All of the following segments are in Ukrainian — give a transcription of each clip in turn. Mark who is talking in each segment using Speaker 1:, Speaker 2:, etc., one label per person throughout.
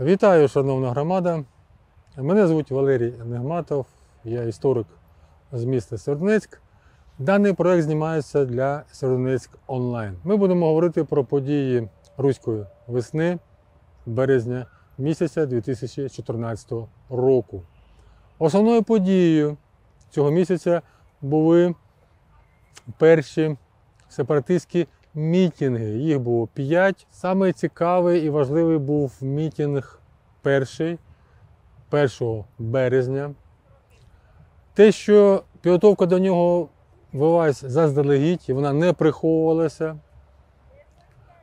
Speaker 1: Вітаю, шановна громада. Мене звуть Валерій Негматов, я історик з міста Сєвєродонецьк. Даний проект знімається для Сєвєродонецьк онлайн. Ми будемо говорити про події руської весни березня місяця 2014 року. Основною подією цього місяця були перші сепаратистські мітинги. Їх було п'ять. Саме цікавий і важливий був мітинг перший, 1 березня. Те, що підготовка до нього велась заздалегідь, вона не приховувалася.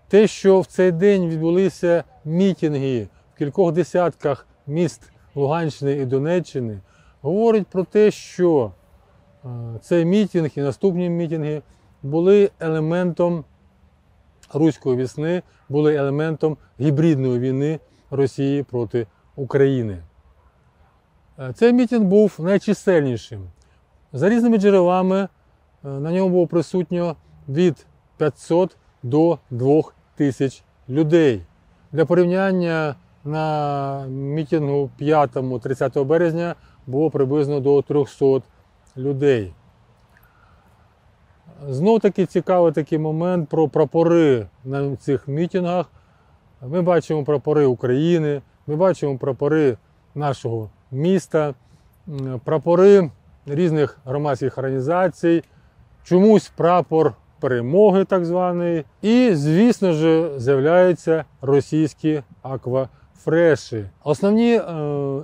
Speaker 1: Те, що в цей день відбулися мітинги в кількох десятках міст Луганщини і Донеччини, говорить про те, що е, цей мітинг і наступні мітинги були елементом руської весни, були елементом гібридної війни Росії проти України. Е, Цей мітинг був найчисельнішим. За різними джерелами е, на ньому було присутньо від 500 до 2000 людей. Для порівняння на мітингу 5-30 березня було приблизно до 300 людей. Знов таки цікавий такий момент про прапори на цих мітингах. Ми бачимо прапори України, ми бачимо прапори нашого міста, прапори різних громадських організацій, чомусь прапор перемоги, так званий. І, звісно ж, з'являються російські аквафреші. Основні е,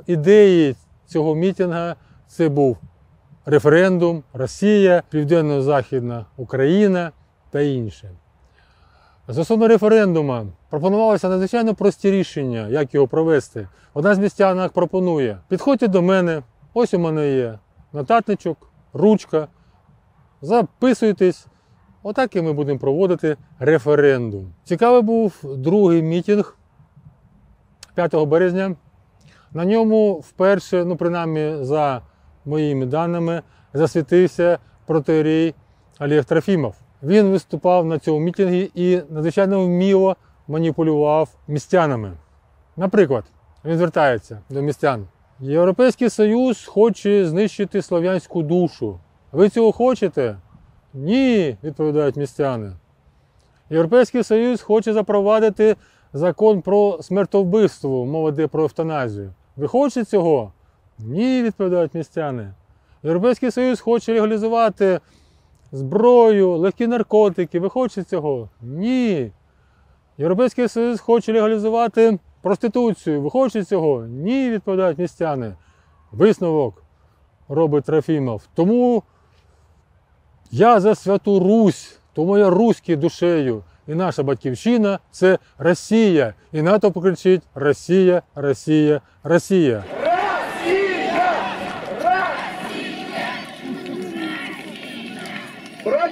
Speaker 1: ідеї цього мітинга це був референдум, Росія, Південно-Західна Україна та інше. Стосовно референдуму пропонувалося надзвичайно прості рішення, як його провести. Одна з містянок пропонує: підходьте до мене, ось у мене є нотатничок, ручка, записуйтесь. Отак і ми будемо проводити референдум. Цікавий був другий мітинг 5 березня. На ньому вперше, ну принаймні за моїми даними, засвітився протеерей Олег Трофімов. Він виступав на цьому мітингі і надзвичайно вміло маніпулював містянами. Наприклад, він звертається до містян. Європейський Союз хоче знищити слов'янську душу. Ви цього хочете? Ні, відповідають містяни. Європейський Союз хоче запровадити закон про смертовбивство, мова йде про евтаназію. Ви хочете цього? Ні, відповідають містяни. Європейський Союз хоче легалізувати зброю, легкі наркотики. Ви хочете цього? Ні. Європейський Союз хоче легалізувати проституцію. Ви хочете цього? Ні, відповідають містяни. Висновок робить Трофімов. Тому я за Святу Русь, тому я руський душею. І наша батьківщина це Росія. І НАТО покричить Росія, Росія, Росія.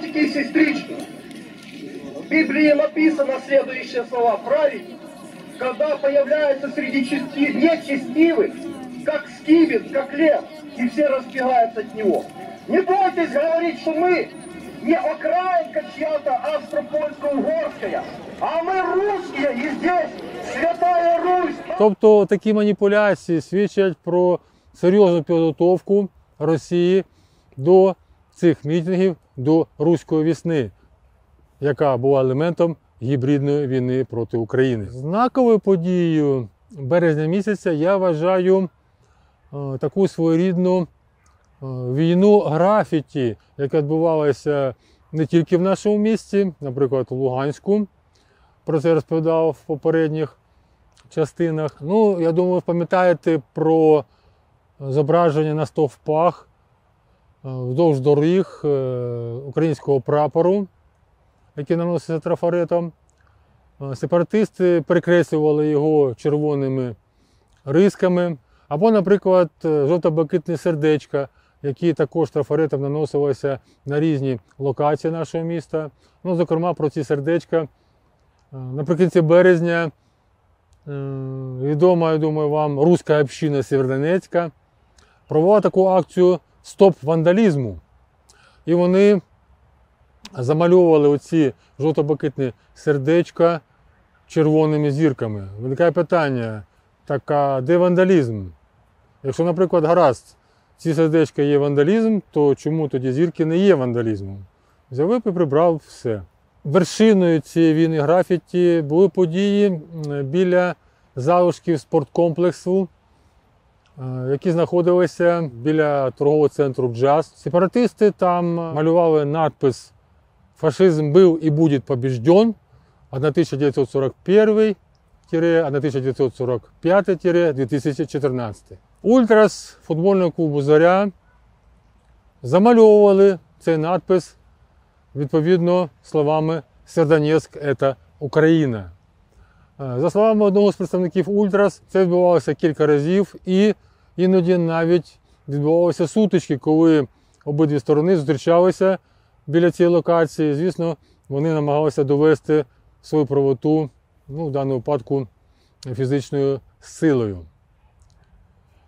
Speaker 2: Братики и сестрички, в Библии написано следующие слова. Праведник, когда появляется среди чести... нечестивых, как скибет, как лев, и все разбегаются от него. Не бойтесь говорить, что мы не окраинка чья-то австропольско-угорская, а мы русские, и здесь Святая Русь.
Speaker 1: Тобто такі маніпуляції свідчать про серйозну підготовку Росії до цих мітингів, до руської весни, яка була елементом гібридної війни проти України. Знаковою подією березня місяця я вважаю е, таку своєрідну е, війну графіті, яка відбувалася не тільки в нашому місті, наприклад, у Луганську. Про це розповідав в попередніх частинах. Ну, я думаю, ви пам'ятаєте про зображення на стовпах вздовж доріг е, українського прапору, який наноситься трафаретом. Е, Сепаратисти перекреслювали його червоними рисками. Або, наприклад, е, жовто-блакитне сердечка, які також трафаретом наносилися на різні локації нашого міста. Ну, зокрема, про ці сердечка е, наприкінці березня е, відома, я думаю, вам руська община Сєвєродонецька провела таку акцію Стоп вандалізму. І вони замальовували оці жовто-блакитні сердечка червоними зірками. Виникає питання: Так а де вандалізм? Якщо, наприклад, гаразд, ці сердечка є вандалізм, то чому тоді зірки не є вандалізмом? Взяв і прибрав все. Вершиною цієї війни графіті були події біля залишків спорткомплексу, які знаходилися біля торгового центру Джаз. Сепаратисти там малювали надпис Фашизм був і буде побіжден 1941-1945-2014. Ультрас футбольного клубу Зоря замальовували цей надпис відповідно словами Сердонецьк це Україна. Е, За словами одного з представників Ультрас, це відбувалося кілька разів, і іноді навіть відбувалися сутички, коли обидві сторони зустрічалися біля цієї локації. Звісно, вони намагалися довести свою правоту, ну, в даному випадку фізичною силою.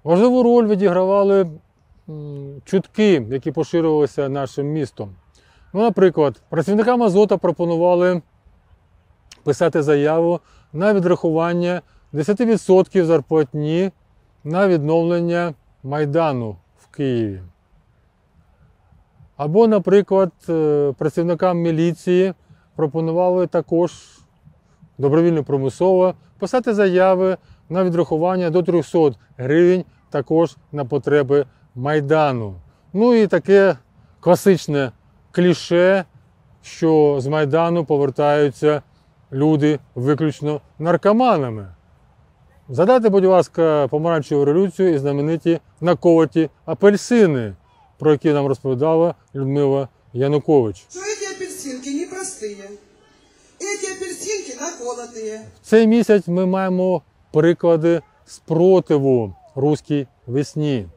Speaker 1: Важливу роль відігравали чутки, які поширювалися нашим містом. Ну, наприклад, працівникам Азота пропонували писати заяву на відрахування 10% зарплатні на відновлення Майдану в Києві. Або, наприклад, е, працівникам міліції пропонували також добровільно примусово писати заяви на відрахування до 300 гривень також на потреби Майдану. Ну і таке класичне кліше, що з Майдану повертаються люди виключно наркоманами. Згадайте, будь ласка, помаранчеву революцію і знамениті наколоті апельсини, про які нам розповідала Людмила Янукович.
Speaker 3: что эти апельсинки непростые. Эти апельсинки наколотые.
Speaker 1: В цей місяць ми маємо приклади спротиву руській весні.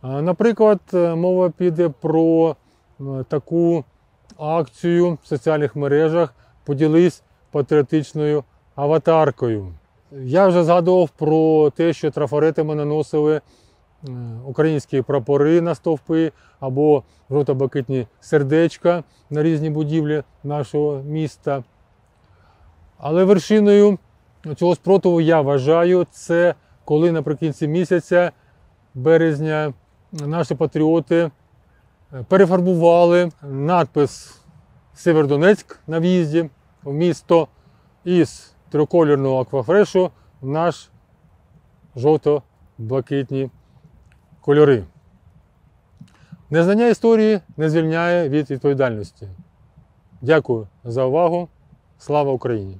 Speaker 1: А, Наприклад, е, мова піде про е, таку акцію в соціальних мережах Поділись патріотичною аватаркою. Я вже згадував про те, що трафаретами наносили е, українські прапори на стовпи або жовто-блакитні сердечка на різні будівлі нашого міста. Але вершиною цього спротиву я вважаю, це коли наприкінці місяця березня наші патріоти е, перефарбували надпис Севердонецьк на в'їзді в місто із триколірного аквафрешу в наш жовто-блакитні кольори. Незнання історії не звільняє від відповідальності. Дякую за увагу. Слава Україні!